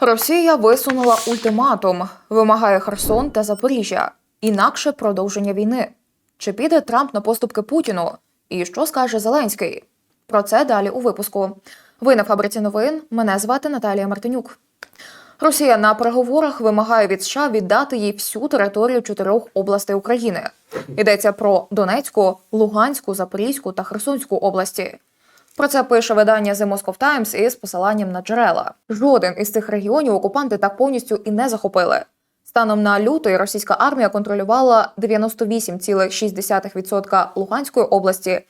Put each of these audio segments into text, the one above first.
Росія висунула ультиматум, вимагає Херсон та Запоріжжя, інакше продовження війни. Чи піде Трамп на поступки Путіну? І що скаже Зеленський? Про це далі у випуску. Ви на фабриці новин. Мене звати Наталія Мартинюк. Росія на переговорах вимагає від США віддати їй всю територію чотирьох областей України. Йдеться про Донецьку, Луганську, Запорізьку та Херсонську області. Про це пише видання The Moscow Times із посиланням на джерела. Жоден із цих регіонів окупанти так повністю і не захопили. Станом на лютий російська армія контролювала 98,6% Луганської області,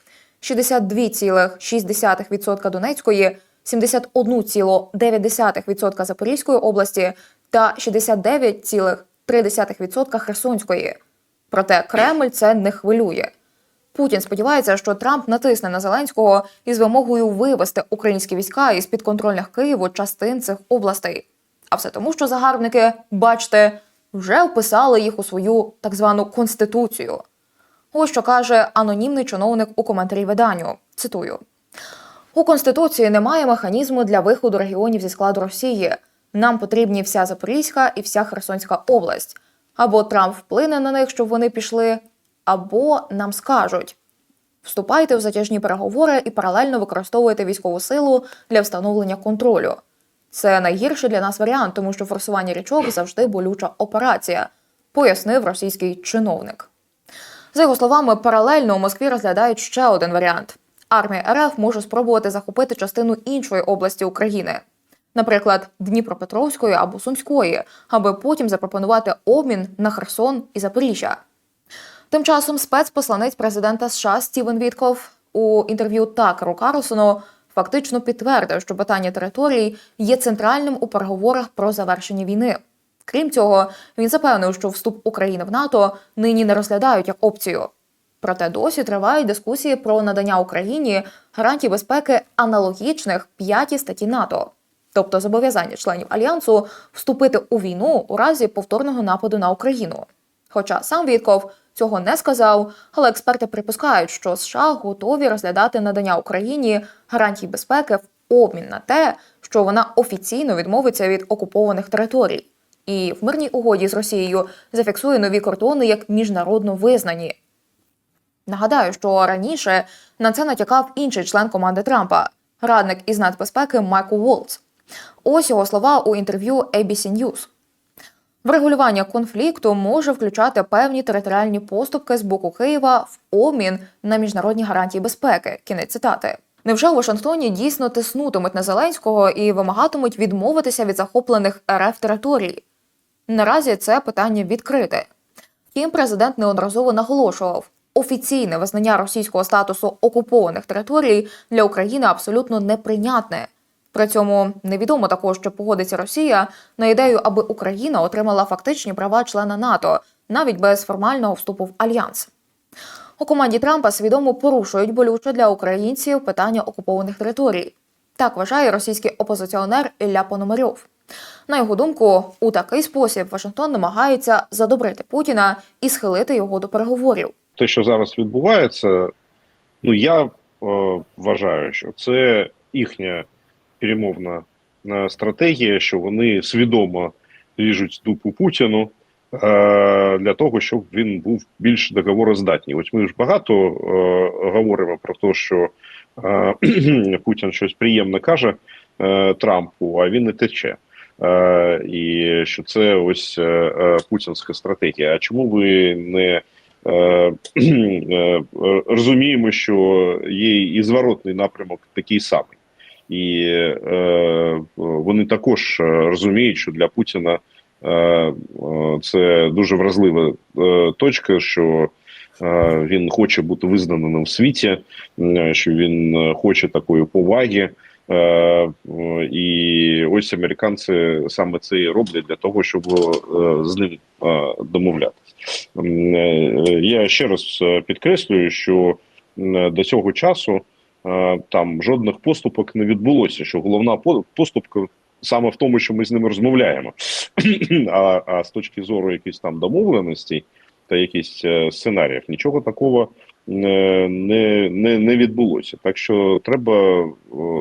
62,6% Донецької, 71,9% Запорізької області та 69,3% Херсонської. Проте Кремль це не хвилює. Путін сподівається, що Трамп натисне на Зеленського із вимогою вивести українські війська із підконтрольних Києву частин цих областей. А все тому, що загарбники, бачите, вже вписали їх у свою так звану конституцію. Ось що каже анонімний чиновник у коментарі виданню. Цитую: у конституції немає механізму для виходу регіонів зі складу Росії. Нам потрібні вся Запорізька і вся Херсонська область. Або Трамп вплине на них, щоб вони пішли, або нам скажуть: вступайте в затяжні переговори і паралельно використовуйте військову силу для встановлення контролю. Це найгірший для нас варіант, тому що форсування річок завжди болюча операція, пояснив російський чиновник. За його словами, паралельно у Москві розглядають ще один варіант: армія РФ може спробувати захопити частину іншої області України, наприклад, Дніпропетровської або Сумської, аби потім запропонувати обмін на Херсон і Запоріжжя. Тим часом спецпосланець президента США Стівен Вітков у інтерв'ю Такеру Карлсону фактично підтвердив, що питання територій є центральним у переговорах про завершення війни. Крім цього, він запевнив, що вступ України в НАТО нині не розглядають як опцію. Проте досі тривають дискусії про надання Україні гарантій безпеки аналогічних п'ятій статті НАТО, тобто зобов'язання членів альянсу вступити у війну у разі повторного нападу на Україну. Хоча сам Вітков цього не сказав, але експерти припускають, що США готові розглядати надання Україні гарантій безпеки в обмін на те, що вона офіційно відмовиться від окупованих територій, і в мирній угоді з Росією зафіксує нові кордони як міжнародно визнані. Нагадаю, що раніше на це натякав інший член команди Трампа, радник із нацбезпеки Майкл Волц. Ось його слова у інтерв'ю ABC News. Врегулювання конфлікту може включати певні територіальні поступки з боку Києва в обмін на міжнародні гарантії безпеки. Кінець цитати. Невже у Вашингтоні дійсно тиснутимуть на Зеленського і вимагатимуть відмовитися від захоплених РФ територій? Наразі це питання відкрите. Втім, президент неодноразово наголошував, офіційне визнання російського статусу окупованих територій для України абсолютно неприйнятне. При цьому невідомо також, чи погодиться Росія на ідею, аби Україна отримала фактичні права члена НАТО навіть без формального вступу в альянс. У команді Трампа свідомо порушують болюче для українців питання окупованих територій. Так вважає російський опозиціонер Ілля Пономарьов. На його думку, у такий спосіб Вашингтон намагається задобрити Путіна і схилити його до переговорів. те, що зараз відбувається, ну я е, вважаю, що це їхня перемовна е, стратегія, що вони свідомо ріжуть дупу Путіну е, для того, щоб він був більш договороздатний. Ось ми ж багато е, говоримо про те, що Путін щось приємне каже Трампу, а він не тече. І що це ось путінська стратегія. А чому ви не розуміємо, що є і зворотний напрямок такий самий, і е, вони також розуміють, що для Путіна е, е, це дуже вразлива е, точка, що е, він хоче бути визнаним в світі, е, що він е, хоче такої поваги. Е, е, і ось американці саме це і роблять для того, щоб е, з ним е, домовлятися. Е, Я ще раз е, підкреслюю, що до цього часу е, там жодних поступок не відбулося. Що головна по- поступка саме в тому, що ми з ними розмовляємо. а, а з точки зору якихось там домовленостей та якихось е, сценаріїв, нічого такого не, не, не, не відбулося. Так що треба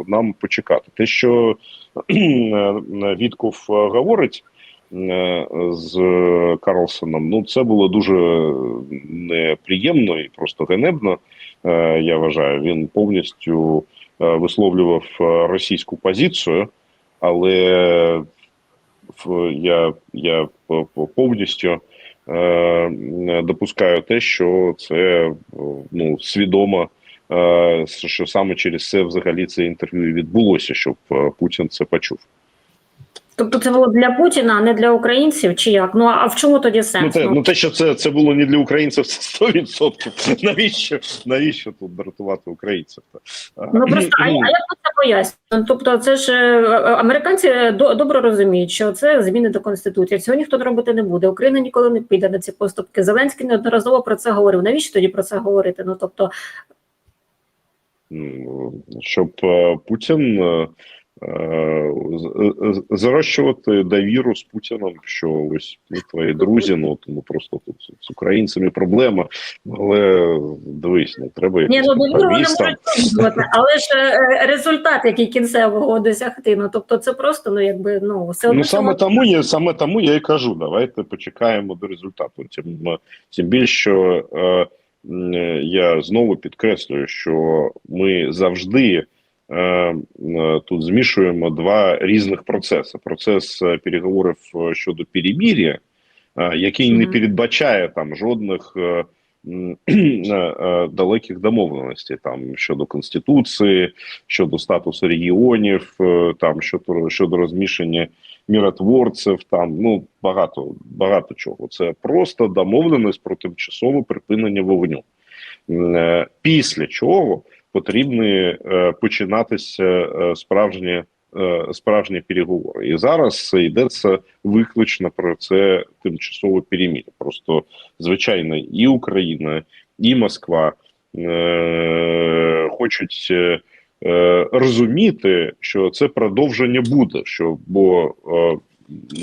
нам почекати. Те, що е, Вітков е, говорить е, з Карлсоном, ну це було дуже неприємно і просто ганебно. Е, Я вважаю, він повністю е, висловлював е, російську позицію, але я, я по- по- повністю допускаю те, що це ну, свідомо, що саме через це взагалі це інтерв'ю відбулося, щоб Путін це почув. Тобто це було для Путіна, а не для українців, чи як? Ну а в чому тоді Ну сенс? те, ну те, що це, це було не для українців, це 100%. Навіщо, навіщо тут дратувати українців? Ну просто а, а як це пояснюєте? Тобто, це ж е, е, американці до, добре розуміють, що це зміни до конституції. Цього ніхто робити не буде. Україна ніколи не піде на ці поступки. Зеленський неодноразово про це говорив. Навіщо тоді про це говорити? Ну тобто, Ну, щоб е, Путін е, е, зарощувати довіру з Путіном, що ось ми твої друзі, ну тому просто тут з українцями проблема. Але дивись, не треба ні, ну довіру вони можуть але ж е, результат, який кінцевого досягти. Ну тобто, це просто ну якби ну все одно Ну саме тому я саме тому я і кажу, давайте почекаємо до результату. Тим, е, тим більше, що е, е, я знову підкреслюю, що ми завжди тут змішуємо два різних процеси: процес е, переговорів е, щодо перемір'я, е, який не передбачає там жодних. е, е, е, Далеких домовленостей там щодо конституції, щодо статусу регіонів, е, там щодо щодо розміщення міротворців, там ну багато багато чого. Це просто домовленість про тимчасове припинення вогню. Е, Після чого потрібні е, починатися е, справжні. е, Справжні переговори, і зараз йдеться виключно про це тимчасове перемір'я. Просто звичайно, і Україна, і Москва е, хочуть розуміти, що це продовження буде, що бо е,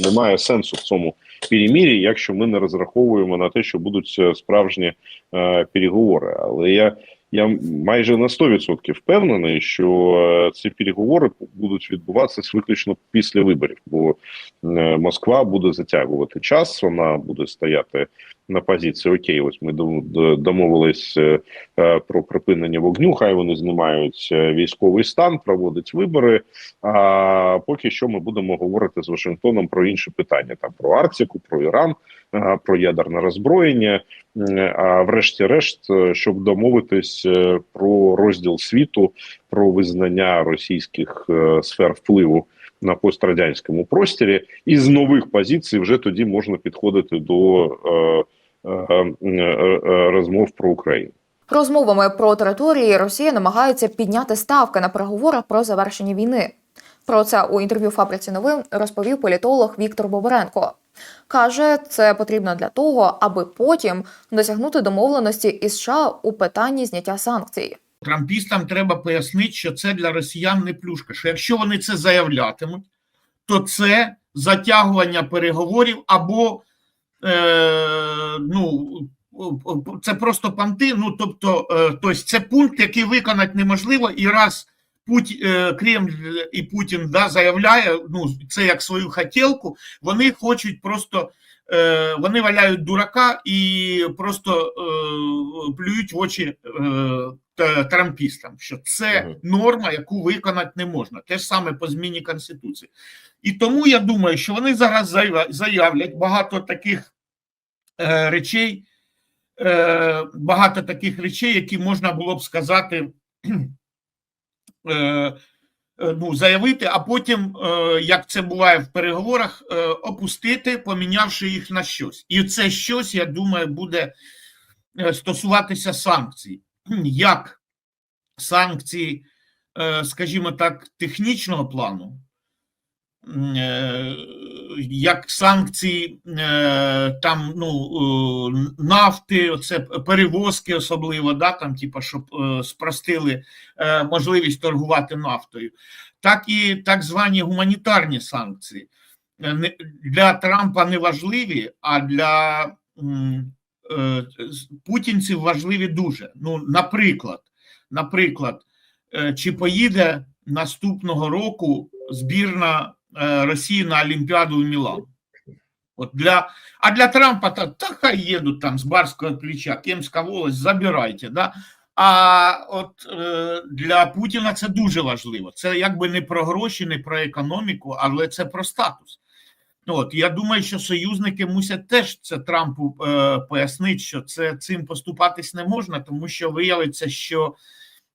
немає сенсу в цьому перемір'ї, якщо ми не розраховуємо на те, що будуть справжні е, переговори. Але я, я майже на 100% впевнений, що е, ці переговори будуть відбуватися виключно після виборів, бо е, Москва буде затягувати час, вона буде стояти на позиції Окей, ось ми дом- домовились е, е, про припинення вогню. Хай вони знімають е, військовий стан, проводять вибори. А поки що ми будемо говорити з Вашингтоном про інші питання: там про Арктику, про Іран, про ядерне роззброєння. А врешті-решт, щоб домовитись про розділ світу, про визнання російських сфер впливу на пострадянському просторі, і з нових позицій вже тоді можна підходити до е, розмов про Україну. Розмовами про території Росія намагається підняти ставки на переговорах про завершення війни. Про це у інтерв'ю фабриці новин розповів політолог Віктор Бобренко. Каже, це потрібно для того, аби потім досягнути домовленості із США у питанні зняття санкцій. Трампістам треба пояснити, що це для росіян не плюшка. Що якщо вони це заявлятимуть, то це затягування переговорів або е, ну, це просто панти. Ну тобто, е, тобто це пункт, який виконати неможливо, і раз Путь, е, Кремль і Путін да, заявляє, ну це як свою хотілку, вони хочуть просто. е, Вони валяють дурака і просто е, плюють в очі е, трампістам, що це норма, яку виконати не можна. Те ж саме по зміні конституції. І тому я думаю, що вони зараз заяв- заявлять багато таких е, речей, е, багато таких речей, які можна було б сказати. Е, е, ну, заявити, а потім, е, як це буває в переговорах, е, опустити, помінявши їх на щось. І це щось, я думаю, буде е, стосуватися санкцій. Як санкції, е, скажімо так, технічного плану, е, як санкції е, там ну, е, нафти, оце перевозки особливо, да, там, типа, щоб е, спростили е, можливість торгувати нафтою, так і так звані гуманітарні санкції Е, для Трампа не важливі, а для м, е, з- путінці важливі дуже. Ну, наприклад, наприклад, е, чи поїде наступного року збірна е, Росії на Олімпіаду в Мілан? От для, а для Трампа та, та хай їдуть там з барського плеча, Кемська волость, забирайте. Да? А от е, для Путіна це дуже важливо. Це якби не про гроші, не про економіку, але це про статус. От я думаю, що союзники мусять теж це Трампу е, пояснити, що це цим поступатись не можна, тому що виявиться, що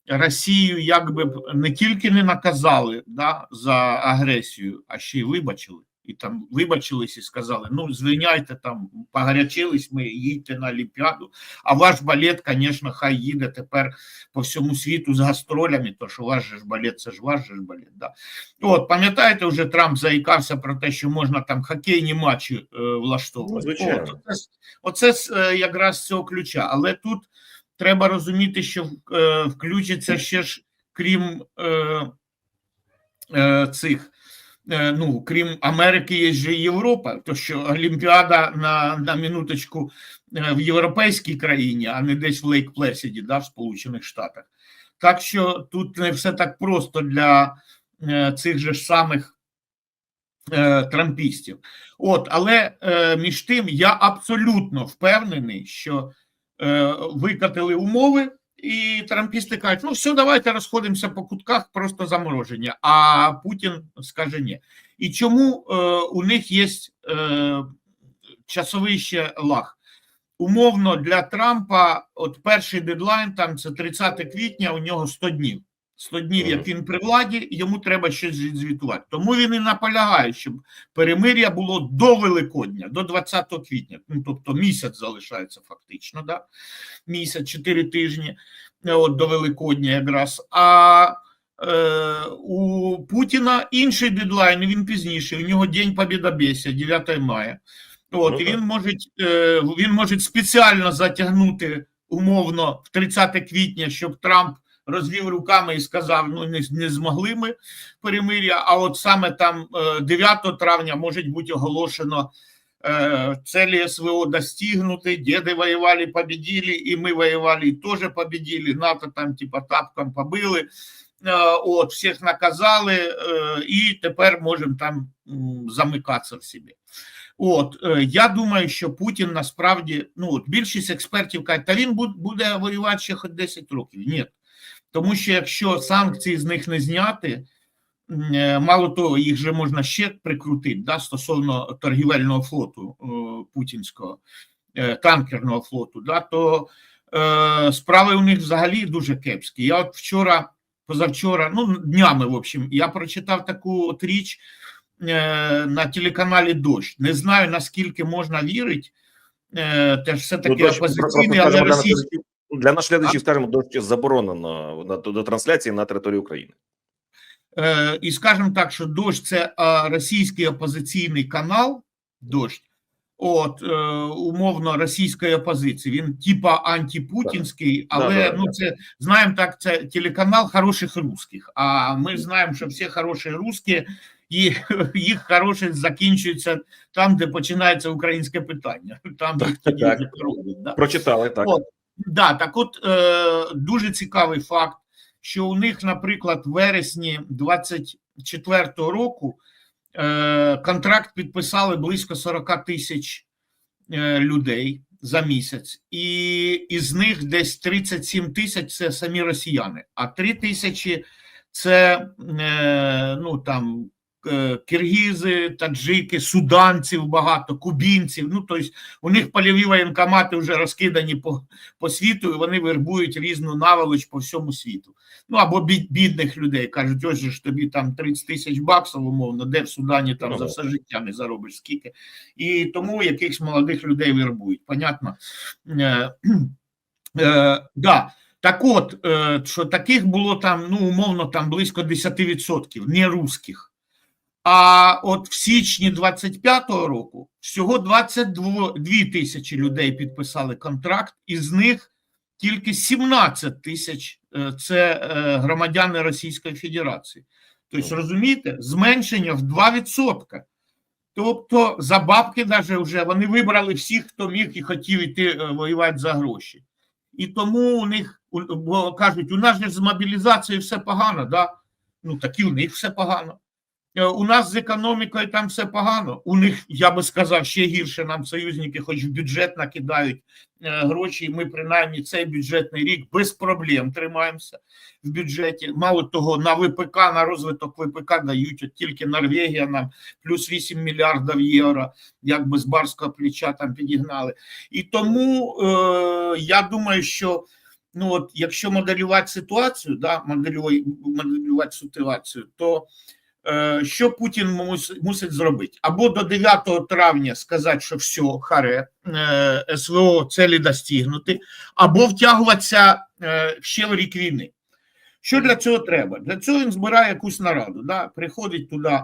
Росію якби не тільки не наказали да, за агресію, а ще й вибачили. І там вибачились і сказали: ну звиняйте там, погорячились ми, їдьте на Олімпіаду. А ваш балет, звісно, хай їде тепер по всьому світу з гастролями, то що ваш же ж балет, це ж ваш же ж балет. Да. От, пам'ятаєте, вже Трамп заїкався про те, що можна там хокейні матчі е, влаштовувати. Ну. От, оце, оце е, якраз з цього ключа. Але тут треба розуміти, що е, включиться ще ж, крім е, е, цих. е, Ну, крім Америки, є ж і Європа, то що Олімпіада на, на минуточку е, в європейській країні, а не десь в Лейк Плесіді, да, в Сполучених Штатах. Так що тут не все так просто для е, цих же самих е, трампістів. От, але е, між тим я абсолютно впевнений, що викатили умови, і трампісти кажуть: ну все, давайте розходимося по кутках, просто замороження. А Путін скаже ні. І чому е, у них є е, часовий ще лаг? Умовно для Трампа, от перший дедлайн, там це 30 квітня, у нього 100 днів. 100 днів, як він при владі, йому треба щось звітувати. Тому він і наполягає, щоб перемир'я було до Великодня, до 20 квітня. Ну, тобто місяць залишається фактично, да? місяць, 4 тижні е, от, до Великодня якраз. А е, у Путіна інший дедлайн, він пізніше. У нього День Побєдобєсія, 9 мая. От, Ну, і він може, е, він може спеціально затягнути умовно в 30 квітня, щоб Трамп розвів руками і сказав: ну не, не змогли ми перемир'я. А от саме там е, 9 травня може бути оголошено э, цели СВО достигнуты, деды воевали, победили, и мы воевали, и тоже победили, НАТО там типа тапком побили, Е, от, всіх наказали, е, і тепер можемо там м, замикатися в собі. От, е, я думаю, що Путін насправді, ну, от більшість експертів кажуть, та він бу- буде воювати ще хоч 10 років. Ні. тому що якщо санкції з них не зняти, е, мало того, їх же можна ще прикрутити да, стосовно торгівельного флоту е, путінського, е, танкерного флоту, да, то е, справи у них взагалі дуже кепські. Я от вчора, позавчора, ну днями, в общем, я прочитав таку от річ е, на телеканалі Дощ. Не знаю наскільки можна вірити. Теж все таки Ну, опозиційний, але російський. Для наших глядачів, скажімо, дощ заборонено на- до, до трансляції на території України. Е, і скажемо так, що дощ це російський опозиційний канал дощ. От е, умовно російської опозиції. Він типа антипутінський, але Да, да, ну це знаємо так. Це телеканал хороших русських. А ми знаємо, що всі хороші русські і їх хороше закінчується там, де починається українське питання. Там їх тоді Так. закроють, да. Прочитали так. От. Да, так от е, дуже цікавий факт, що у них, наприклад, в вересні 24-го року е, контракт підписали близько 40 тисяч е, людей за місяць, і із них десь 37 тисяч це самі росіяни, а 3 тисячі це е, ну там. Е, Киргізи, таджики, суданців багато, кубінців. Ну, тобто у них польові воєнкомати вже розкидані по, по світу, і вони вербують різну наволоч по всьому світу. Ну або бід, бідних людей кажуть, ось же ж тобі там 30 тисяч баксів, умовно, де в Судані там Ну, за все життя не заробиш скільки. І тому якихось молодих людей вербують. Понятно? Е, е, да. Так от, е, що таких було там, ну, умовно, там близько 10% не русських. А от в січні 25-го року всього 22 тисячі людей підписали контракт, із них тільки 17 тисяч е, це е, громадяни Російської Федерації. Тобто, розумієте, зменшення в 2%. Тобто за бабки даже вже вони вибрали всіх, хто міг і хотів іти е, воювати за гроші. І тому у них бо кажуть, у нас же з мобілізацією все погано, да? ну так і у них все погано. Е, У нас з економікою там все погано. У них, я би сказав, ще гірше нам союзники, хоч в бюджет накидають е, гроші, і ми принаймні цей бюджетний рік без проблем тримаємося в бюджеті. Мало того, на ВПК, на розвиток ВПК дають от тільки Норвегія нам плюс 8 мільярдів євро, якби з барського плеча там підігнали. І тому е, я думаю, що ну от, якщо моделювати ситуацію, да, моделювати, ситуацію, то що Путін мусить зробити? Або до 9 травня сказати, що все, харе, е, СВО цілі достигнути, або втягуватися е, ще в рік війни. Що для цього треба? Для цього він збирає якусь нараду, да? приходить туди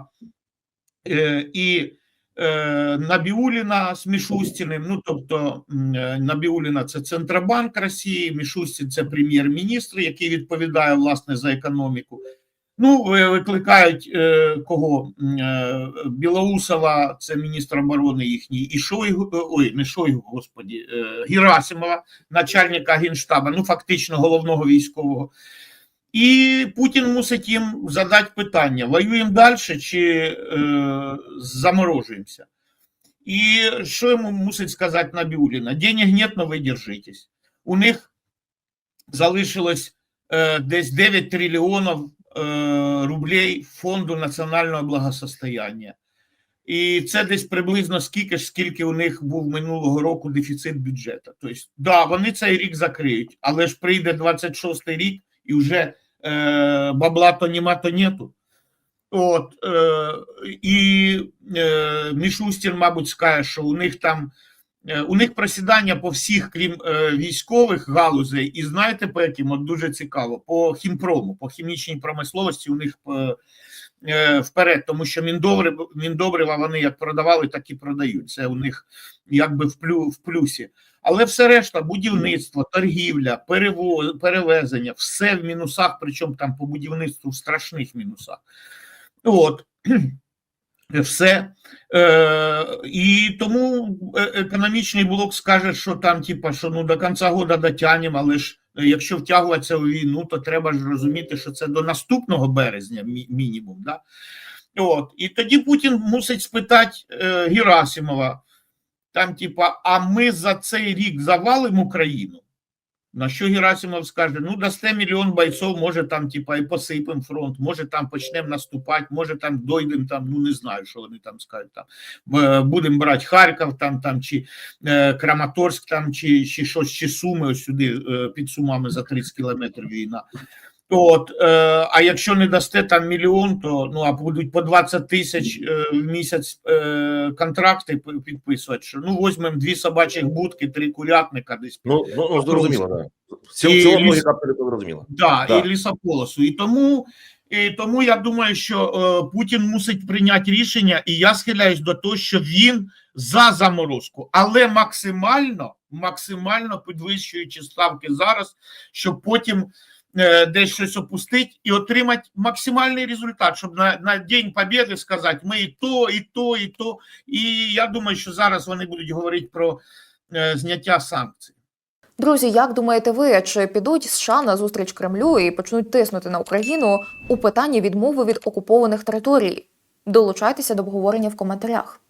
е, і е, Набіуліна з Мішустіним, ну тобто е, Набіуліна це Центробанк Росії, Мішустін це прем'єр-міністр, який відповідає власне за економіку. Ну, викликають е, кого? Е, Білоусова, це міністр оборони їхній, і Шойгу, е, ой, не Шойгу, господі, е, Герасимова, начальника генштаба, ну фактично головного військового. І Путін мусить їм задати питання: воюємо далі чи е, заморожуємося? І що йому мусить сказати Набіуліна? Денег нет, но ви держитесь. У них залишилось е, десь 9 трильйонів е, рублей фонду національного благосостояння. І це десь приблизно скільки ж, скільки у них був минулого року дефіцит бюджету. Тобто, да, вони цей рік закриють, але ж прийде 26-й рік і вже е, бабла то нема, то нету. От, е, і е, Мішустін, мабуть, скаже, що у них там е, у них просідання по всіх, крім е, військових галузей, і знаєте, по яким от дуже цікаво, по хімпрому, по хімічній промисловості у них е, е, вперед, тому що міндобрива, міндобрива вони як продавали, так і продають. Це у них якби в, плю, в плюсі. Але все решта, будівництво, торгівля, перево, перевезення, все в мінусах, причому там по будівництву в страшних мінусах. От. Все. Е, і тому е, економічний блок скаже, що там, типа, що ну до кінця года дотягнемо, але ж е, якщо втягуватися у війну, то треба ж розуміти, що це до наступного березня мі- мінімум. Да? От. І тоді Путін мусить спитати е, Герасимова, там, типа, а ми за цей рік завалимо Україну. На що Герасимов скаже: ну, дасте мільйон бойців, може там, типа, і посипемо фронт, може там почнемо наступати, може там дойдемо, там, ну не знаю, що вони там скажуть. Там е, будемо брати Харків, там, там чи е, Краматорськ, там, чи, чи щось, чи Суми, ось сюди е, під Сумами за 30 кілометрів війна. От, е, а якщо не дасте там мільйон, то ну а будуть по 20 тисяч е, в місяць е, контракти підписувати. Що ну візьмемо дві собачих будки, три курятника десь Ну, ну, ну зрозуміло, так. Да. В цьому, І ліс- логіка зрозуміла. Да, Да. і лісополосу. І тому, і тому я думаю, що е, Путін мусить прийняти рішення, і я схиляюсь до того, що він за заморозку, але максимально, максимально підвищуючи ставки зараз, щоб потім десь щось опустити і отримати максимальний результат, щоб на, на День Побєди сказати, ми і то, і то, і то. І я думаю, що зараз вони будуть говорити про е, зняття санкцій. Друзі, як думаєте ви, чи підуть США на зустріч Кремлю і почнуть тиснути на Україну у питанні відмови від окупованих територій? Долучайтеся до обговорення в коментарях.